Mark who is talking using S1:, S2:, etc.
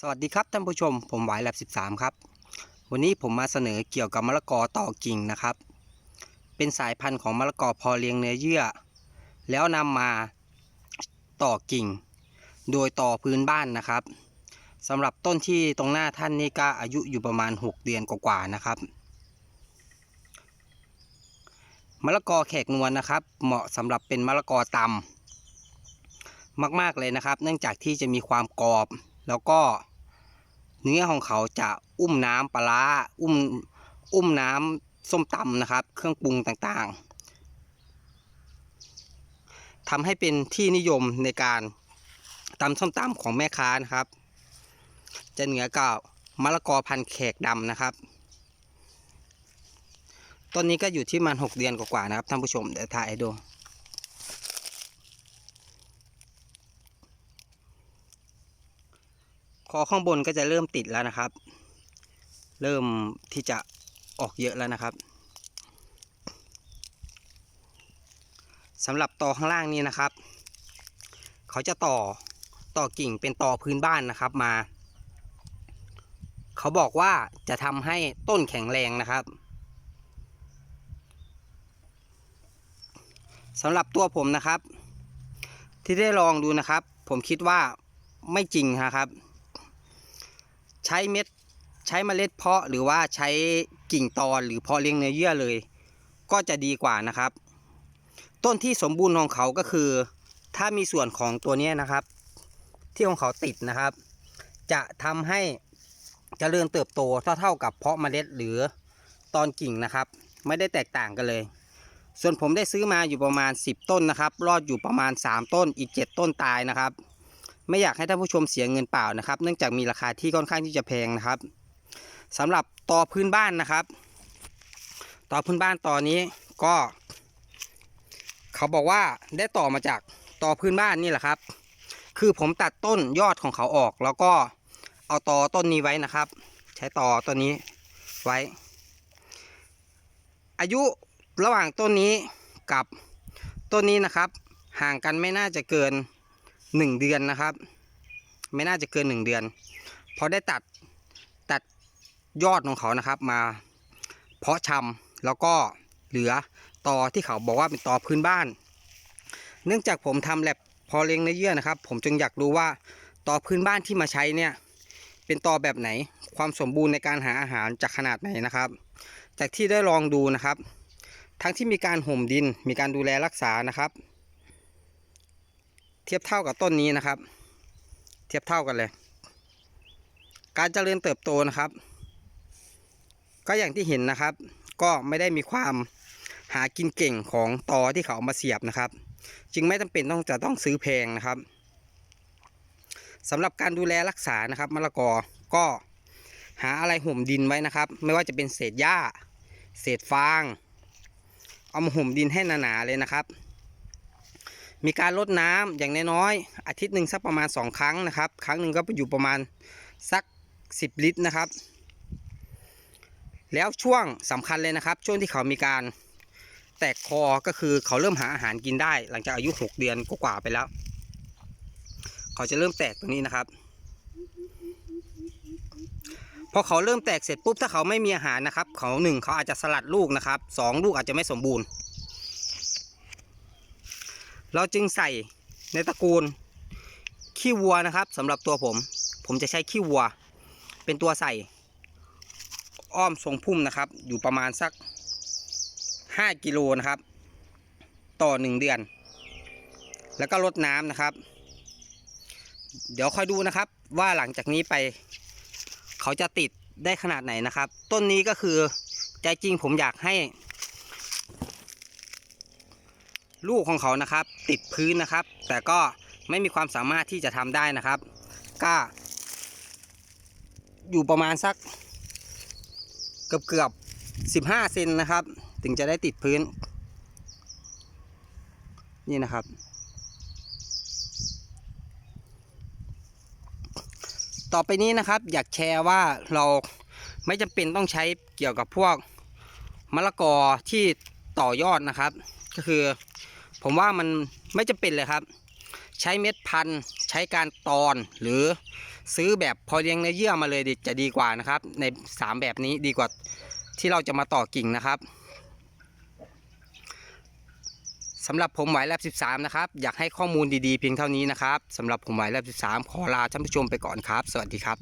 S1: สวัสดีครับท่านผู้ชม ผมหวายแลบ13 ครับ วันนี้ผมมาเสนอเกี่ยวกับมะละกอต่อกิ่งนะครับ เป็นสายพันธุ์ของมะละกอพอเลี้ยงเนื้อเยื่อ แล้วนำมาต่อกิ่ง โดยต่อพื้นบ้านนะครับสำหรับต้นที่ตรงหน้าท่านนี่ก็อายุอยู่ประมาณ 6 เดือนกว่าๆนะครับมะละกอแขกนวลนะครับ เหมาะสำหรับเป็นมะละกอตำมากๆเลยนะครับ เนื่องจากที่จะมีความกรอบ แล้วก็เนื้อของเขาจะอุ้มน้ำปลาอุ้มอุ้มน้ำส้มตำนะครับ เครื่องปรุงต่างๆทำให้เป็นที่นิยมในการตำส้มตำของแม่ค้านะครับ จะเหนือกับมะละกอพันธุ์แขกดำนะครับต้นนี้ก็อยู่ที่มันหกเดือนกว่าๆนะครับท่านผู้ชมเดี๋ยวถ่ายให้ดู คอข้างบนก็จะเริ่มติดแล้วนะครับ เริ่มที่จะออกเยอะแล้วนะครับสำหรับต่อข้างล่างนี้นะครับ เขาจะต่อต่อกิ่งเป็นต่อพื้นบ้านนะครับมา เขาบอกว่าจะทำให้ต้นแข็งแรงนะครับสำหรับตัวผมนะครับ ที่ได้ลองดูนะครับ ผมคิดว่าไม่จริงนะครับ ใช้เม็ดใช้เมล็ดเพาะหรือว่าใช้กิ่งตอนหรือเพาะเลี้ยงเนื้อเยื่อเลย ก็จะดีกว่านะครับ ต้นที่สมบูรณ์ของเขาก็คือ ถ้ามีส่วนของตัวนี้นะครับ ที่ของเขาติดนะครับ จะทำให้เจริญเติบโตเท่าเท่าๆกับเพาะเมล็ดหรือตอนกิ่งนะครับ ไม่ได้แตกต่างกันเลย ส่วนผมได้ซื้อมาอยู่ประมาณ 10 ต้นนะครับ รอดอยู่ประมาณ 3 ต้นอีก 7 ต้นตายนะครับ ไม่อยากให้ท่านผู้ชมเสียเงินเปล่านะครับ เนื่องจากมีราคาที่ค่อนข้างที่จะแพงนะครับสำหรับตอพื้นบ้านนะครับตอพื้นบ้านตอนนี้ก็ เขาบอกว่าได้ต่อมาจากตอพื้นบ้านนี่แหละครับ คือผมตัดต้นยอดของเขาออก แล้วก็เอาตอต้นนี้ไว้นะครับ ใช้ตอต้นนี้ไว้ อายุระหว่างต้นนี้กับต้นนี้นะครับ ห่างกันไม่น่าจะเกิน หนึ่งเดือนนะครับ ไม่น่าจะเกินหนึ่งเดือน พอได้ตัดตัดยอดของเขานะครับมา เพาะชำแล้วก็เหลือตอที่เขาบอกว่าเป็นตอพื้นบ้าน เนื่องจากผมทำแลบพอเลี้ยงเนื้อเยื่อนะครับ ผมจึงอยากรู้ว่าตอพื้นบ้านที่มาใช้เนี่ยเป็นตอแบบไหนความสมบูรณ์ในการหาอาหารจากขนาดไหนนะครับ จากที่ได้ลองดูนะครับ ทั้งที่มีการห่มดินมีการดูแลรักษานะครับ เทียบเท่ากับต้นนี้นะครับ เทียบเท่ากันเลย การเจริญเติบโตนะครับ ก็อย่างที่เห็นนะครับ ก็ไม่ได้มีความหากินเก่งของตอที่เขาเอามาเสียบนะครับ จึงไม่จำเป็นต้องจะต้องซื้อแพงนะครับสำหรับการดูแลรักษานะครับมะละกอก็หาอะไรห่มดินไว้นะครับ ไม่ว่าจะเป็นเศษหญ้า เศษฟาง เอามาห่มดินให้หนาๆเลยนะครับ มีการลดน้ำอย่างน้อยๆอาทิตย์หนึ่งสักประมาณ 2 ครั้งนะครับ ครั้งหนึ่งก็ไปอยู่ประมาณสัก 10 ลิตรนะครับ แล้วช่วงสำคัญเลยนะครับ ช่วงที่เขามีการแตกคอก็คือเขาเริ่มหาอาหารกินได้ หลังจากอายุ 6 เดือนกว่าไปแล้ว เขาจะเริ่มแตกตรงนี้นะครับพอเขาเริ่มแตกเสร็จปุ๊บถ้าเขาไม่มีอาหารนะครับ เขาหนึ่งเขาอาจจะสลัดลูกนะครับสองลูกอาจจะไม่สมบูรณ์ เราจึงใส่ในตระกูลขี้วัวนะครับสำหรับตัวผม ผมจะใช้ขี้วัว เป็นตัวใส่ อ้อมทรงพุ่มนะครับ อยู่ประมาณสัก 5 กิโลนะครับ ต่อ 1 เดือน แล้วก็ลดน้ำนะครับ เดี๋ยวคอยดูนะครับว่าหลังจากนี้ไป เขาจะติดได้ขนาดไหนนะครับ ต้นนี้ก็คือใจจริงผมอยากให้ ลูกของเขานะครับ ติดพื้นนะครับ แต่ก็ไม่มีความสามารถที่จะทำได้นะครับ ก็ อยู่ประมาณสักเกือบเกือบสิบห้าเซนนะครับ ถึงจะได้ติดพื้น นี่นะครับ ต่อไปนี้นะครับ อยากแชร์ว่าเราไม่จำเป็นต้องใช้เกี่ยวกับพวกมะละกอที่ต่อยอดนะครับ ก็คือ ผมว่ามันไม่จำเป็นเลยครับ ใช้เม็ดพันธุ์ใช้การตอนหรือซื้อแบบพอเลี้ยงเนื้อเยื่อมาเลยจะดีกว่านะครับ ใน 3 แบบนี้ดีกว่าที่เราจะมาต่อกิ่งนะครับสำหรับผมไหวแลบ13 นะครับ อยากให้ข้อมูลดีๆเพียงเท่านี้นะครับสำหรับผมไหวแลบ13 ขอลาท่านผู้ชมไปก่อนครับ สวัสดีครับ